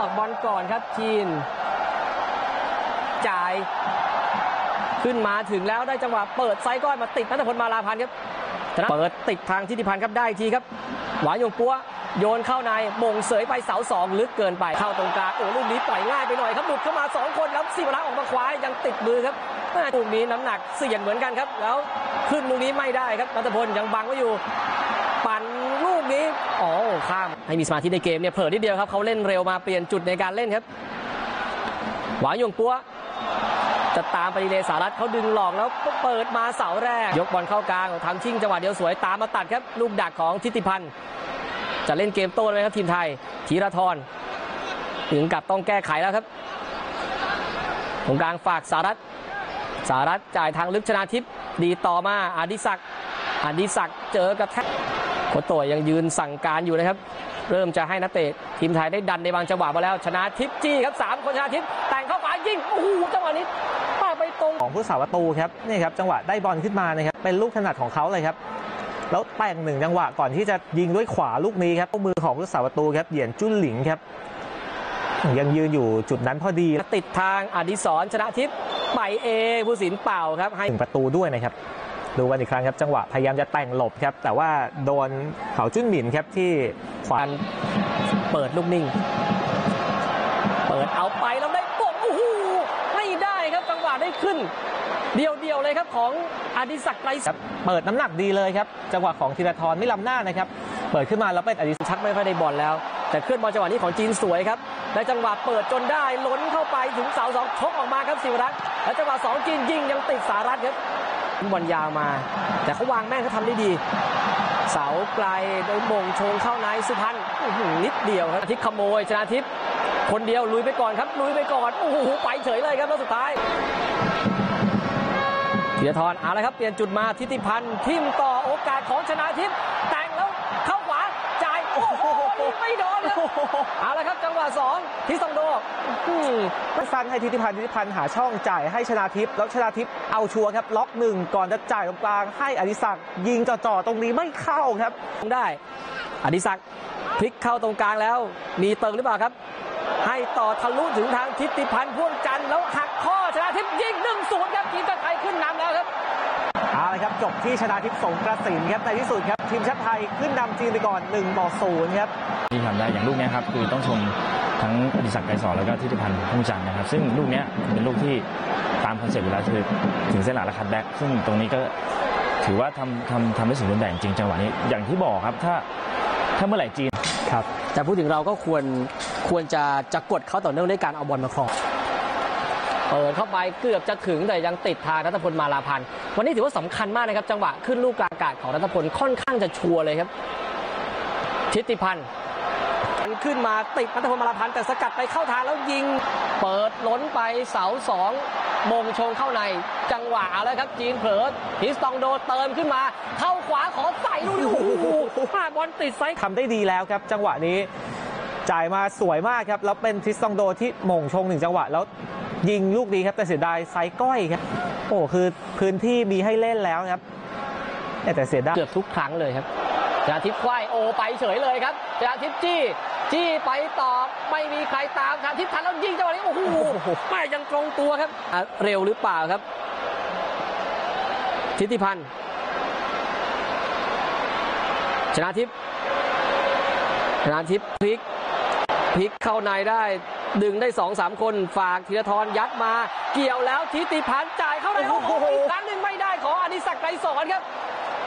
ออกบอลก่อนครับจีน จ่าย ขึ้นมาถึงแล้วได้จังหวะเปิดไซส์ก้อยมาติดนัทพลมาลาพันธ์ครับชนะเปิดติดทางทิติพันธ์ครับได้อีกทีครับ หวานยงปัวโยนเข้าในมงเสยไปเสาสองลึกเกินไปเข้าตรงกลางโอ้ลูกนี้ปล่อยง่ายไปหน่อยครับหลุดเข้ามาสองคนแล้วสิวรักษ์ออกมาคว้ายังติดมือครับแม่ลูกนี้น้ำหนักเสี่ยงเหมือนกันครับ แล้วขึ้นลูกนี้ไม่ได้ครับนัทพลยังบังไว้อยู่ ปั่นลูกนี้อ๋อข้ามให้มีสมาธิในเกมเนี่ยเผลอนิดเดียวครับเขาเล่นเร็วมาเปลี่ยนจุดในการเล่นครับ หวานยงปัวจะตามไปดีเลสารัตเขาดึงหลอกแล้วเปิดมาเสาแรก ยกบอลเข้ากลางทำชิงจังหวะเดียวสวยตามมาตัดครับ ลูกดักของทิติพันธ์จะเล่นเกมโต้เลยครับทีมไทยธีรทรถึงกับต้องแก้ไขแล้วครับตรงกลางฝากสารัตสารัตจ่ายทางลึกชนาทิพย์ดีต่อมาอดิศักดิ์อดิศักดิ์เจอกับแทก โคโตยยังยืนสั่งการอยู่นะครับ เริ่มจะให้นักเตะทีมไทยได้ดันในบางจังหวะมาแล้ว ชนะทิพย์จี้ครับสามคนชนะทิพย์แต่งเข้าขวายิงโอ้โหจังหวะนี้ป้าไปตรงของผู้สาประตูครับนี่ครับจังหวะได้บอลขึ้นมานะครับเป็นลูกถนัดของเขาเลยครับแล้วแต่งหนึ่งจังหวะก่อนที่จะยิงด้วยขวาลูกนี้ครับมือของผู้สาประตูครับเหยียนจุ้นหลิงครับยังยืนอยู่จุดนั้นพอดี ติดทางอดิศรชนะทิพย์ไปเอผู้สินเป่าครับให้หนึ่งประตูด้วยนะครับ ดูกันอีกครั้งครับจังหวะพยายามจะแต่งหลบครับ แต่ว่าโดนเขาจุ้นหมินครับที่ขวาการเปิดลูกนิ่ง เปิดเอาไปแล้วได้ปกโอ้โหไม่ได้ครับจังหวะได้ขึ้น เดียวเดียวเลยครับของอดิศักดิ์ไกรครับเปิดน้ำหนักดีเลยครับ จังหวะของธีรทรไม่ล้ำหน้านะครับ เปิดขึ้นมาแล้วเป็นอดิศักดิ์ชักไม่ค่อยได้บอลแล้ว แต่เคลื่อนบอลจังหวะนี้ของจีนสวยครับและจังหวะเปิดจนได้ล้นเข้าไปถึงเสาสองชกออกมาครับศิวรักษ์และจังหวะสองจีนยิงยังติดสารัตครับ บอลยาวมา แต่เขาวางแม่นเขาทำได้ดี เสาไกลโดยมงชงเข้าในสุพรรณนิดเดียวครับอาทิตย์ขโมยชนะทิพย์คนเดียวลุยไปก่อนครับลุยไปก่อนโอ้โหไปเฉยเลยครับแล้วสุดท้ายธียทรเอาละครับเปลี่ยนจุดมาทิติพันธ์ทิมต่อโอกาสของชนะทิพย์แต่งแล้วเข้าขวาจ่ายโอ้โหไม่โดนครับ เอาละครับจังหวะสองทิสตองโดอื้อไม่ฟันให้ทิติพันธ์ทิติพันธ์หาช่องจ่ายให้ชนาทิพย์แล้วชนาทิพย์เอาชัวร์ครับ ล็อกหนึ่งก่อนจะจ่ายตรงกลางให้อดิศักดิ์ยิงจ่อๆตรงนี้ไม่เข้าครับได้อดิศักดิ์พลิกเข้าตรงกลางแล้ว มีเติงหรือเปล่าครับ ให้ต่อทะลุถึงทางทิติพันธ์พ่วงจันทร์แล้วหักข้อชนะทิพย์ยิงหนึ่งศูนย์ครับทีม จบที่ชนาทิพย์สงกระสินครับในที่สุดครับทีมชาติไทยขึ้นนำจีนไปก่อน1ต่อ0ครับที่ทำได้อย่างลูกเนี้ยครับคือต้องชมทั้งอดิศักดิ์ไกรสอนแล้วก็ทิติพันธ์พุ่งจันทร์นะครับ ซึ่งลูกเนี้ยเป็นลูกที่ตามคอนเซ็ปต์อยู่แล้วคือถึงเส้นหลักและคัดแบ็กซึ่งตรงนี้ก็ถือว่าทำทำทำได้สมบูรณ์แบบจริงจังหวะนี้อย่างที่บอกครับถ้าถ้าเมื่อไหร่จีนครับแต่พูดถึงเราก็ควรควรจะจะกดเขาต่อเนื่องด้วยการเอาบอลมาครอง เปิดเข้าไปเกือบจะถึงแต่ยังติดทางรัตพลมาลาพันธ์วันนี้ถือว่าสำคัญมากนะครับ จังหวะขึ้นลูกกลางอากาศของรัตพลค่อนข้างจะชัวร์เลยครับทิติพันธ์ขึ้นมาติดรัตพลมาลาพันธ์แต่สกัดไปเข้าทางแล้วยิง เปิดล้นไปเสาสองมงชงเข้าใน จังหวะอาแล้วครับจีนเผลอฮิสตองโดเติมขึ้นมา เข้าขวาขอใส่ลูกนี้โอ้โหพลาบอลติดไซส์ทำได้ดีแล้วครับ จังหวะนี้ จ่ายมาสวยมากครับ แล้วเป็นทิสตองโดที่หม่งชงหนึ่งจังหวะ แล้วยิงลูกนี้ครับ แต่เสียดายไซก้อยครับ โอ้คือพื้นที่มีให้เล่นแล้วครับ แต่เสียดายเกือบทุกครั้งเลยครับชนะทิพย์ควายโอไปเฉยเลยครับชนะทิพย์จี้จี้ไปต่อไม่มีใครตามชนะทิพย์ทันแล้วยิงจังหวะนี้โอ้โหแม่ยังตรงตัวครับเร็วหรือเปล่าครับ ทิติพันธ์ชนะทิพย์ชนะทิพย์พลิก พลิกเข้าในได้ดึงได้สองสามคนฝากธีรทรยัดมา เกี่ยวแล้วทิติพันธ์จ่ายเข้าในโอ้โหอีกครั้งหนึ่งไม่ได้ของอดิศักดิ์ไกรสอนครับ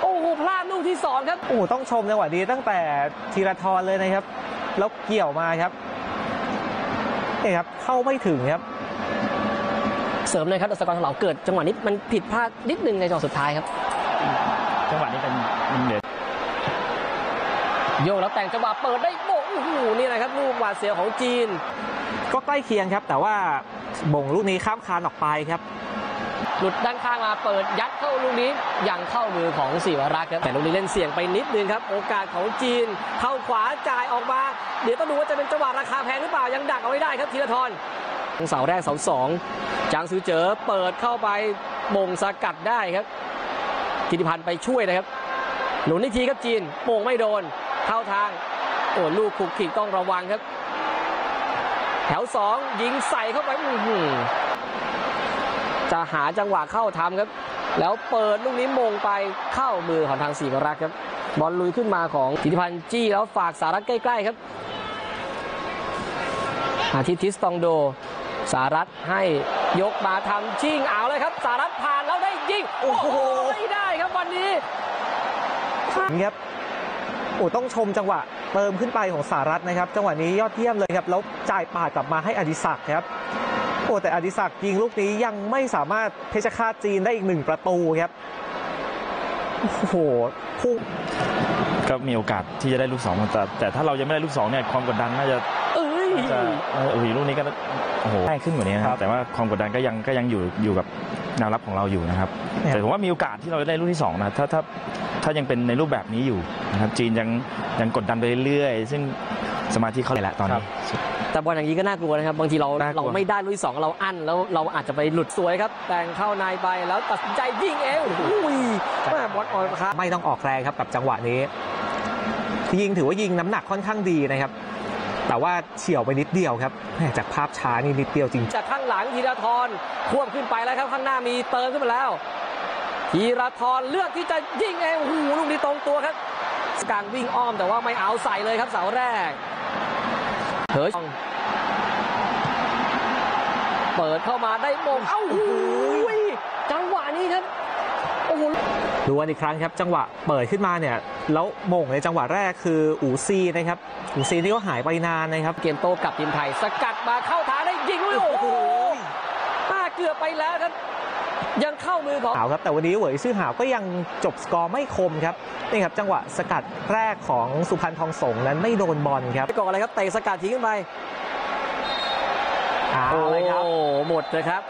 โอ้โหพลาดลูกที่สองครับ โอ้ต้องชมจังหวะนี้ตั้งแต่ธีรทรเลยนะครับ แล้วเกี่ยวมาครับนี่ครับเข้าไม่ถึงครับ เสริมเลยครับดัชกรของเราเกิดจังหวะนี้มันผิดพลาดนิดนึงในจังหวะสุดท้ายครับ จังหวะนี้เป็นมันเหลือโยกแล้วแต่งจังหวะเปิดได้ โอ้โหนี่แหละครับลูกหวาดเสียวของจีน ก็ใกล้เคียงครับ แต่ว่าบ่งลูกนี้ข้ามคานออกไปครับ หลุดด้านข้างมาเปิดยัดเข้าลูกนี้ยังเข้ามือของศิวรักษ์ครับแต่ลูกนี้เล่นเสี่ยงไปนิดนึงครับ โอกาสของจีน เข้าขวาจ่ายออกมา เดี๋ยวต้องดูว่าจะเป็นจังหวะราคาแพงหรือเปล่ายังดักเอาไว้ได้ครับธีรทรเสาแรกเสาสองจางซือเจอเปิดเข้าไปมงสกัดได้ครับธิติพันธ์ไปช่วยนะครับหนุนอีกทีครับจีนโป่งไม่โดนเข้าทาง โอ้ลูกขุกขิกต้องระวังครับ แถวสองยิงใส่เข้าไปจะหาจังหวะเข้าทำครับ แล้วเปิดลูกนี้มงไปเข้ามือของทางสีกรักครับ บอลลุยขึ้นมาของธิติพันธ์จี้แล้วฝากสารัตใกล้ ๆครับ อาทิตย์ทิสตองโด สารัตให้ยกมาทำชิงเอาเลยครับ สารัตผ่านแล้วได้ยิง โอ้โหไม่ได้ครับวันนี้ครับ อ้ต้องชมจังหวะเติมขึ้นไปของสารัตนะครับ จังหวะนี้ยอดเยี่ยมเลยครับแล้วจ่ายปาดกลับมาให้อดิศักดิ์ครับโอ้แต่อดิศักดิ์ยิงลูกนี้ยังไม่สามารถเพชรฆาตจีนได้อีกหนึ่งประตูครับโอ้โหพุ่งก็มีโอกาสที่จะได้ลูกสองแต่แต่ถ้าเรายังไม่ได้ลูกสองเนี่ยความกดดันน่าจะเอ้ยน่าจะเออโอ้โหลูกนี้ก็โอ้โหง่ายขึ้นกว่านี้นะครับแต่ว่าความกดดันก็ยังก็ยังอยู่อยู่กับแนวรับของเราอยู่นะครับเนี่ยแต่ผมว่ามีโอกาสที่เราจะได้ลูกที่สองนะถ้าถ้า ถ้ายังเป็นในรูปแบบนี้อยู่นะครับจีนยังยังกดดันไปเรื่อยๆซึ่งสมาธิเขาเลยแหละตอนนี้ แต่บอลอย่างนี้ก็น่ากลัวนะครับ บางทีเราน่ากลัว เราไม่ได้ลุยสองเราอั้นแล้วเราอาจจะไปหลุดสวยครับ แต่งเข้าในไปแล้วตัดสินใจยิงเองอุ้ยแม่บอลออกครับไม่ต้องออกแรงครับกับจังหวะนี้ ยิงถือว่ายิงน้ำหนักค่อนข้างดีนะครับ แต่ว่าเฉียวไปนิดเดียวครับแม่จากภาพช้านี่นิดเดียวจริงจากข้างหลังธีรทรควบขึ้นไปแล้วครับข้างหน้ามีเติมขึ้นมาแล้ว ธีรทรเลือกที่จะยิงเองโอ้โหลูกนี้ตรงตัวครับการวิ่งอ้อมแต่ว่าไม่เอาใส่เลยครับเสาแรกเฮ้ยเปิดเข้ามาได้มงเอ้าโอ้โหจังหวะนี้ครับโอ้โหดูกันอีกครั้งครับจังหวะเปิดขึ้นมาเนี่ยแล้วโมงในจังหวะแรกคืออูซีนะครับอูซีนี่ก็หายไปนานนะครับ เกมโตกลับทีมไทย สกัดมาเข้าทางได้ยิงด้วยโอ้โหป้าเกือบไปแล้วครับ ยังเข้ามือของหาวครับแต่วันนี้เหวยซื่อหาวก็ยังจบสกอร์ไม่คมครับนี่ครับจังหวะสกัดแรกของสุพรรณทองสงนั้นไม่โดนบอลครับไปก่อนอะไรครับเตะสกัดทิ้งขึ้นไปเอาเลยครับโอ้หมดเลยครับ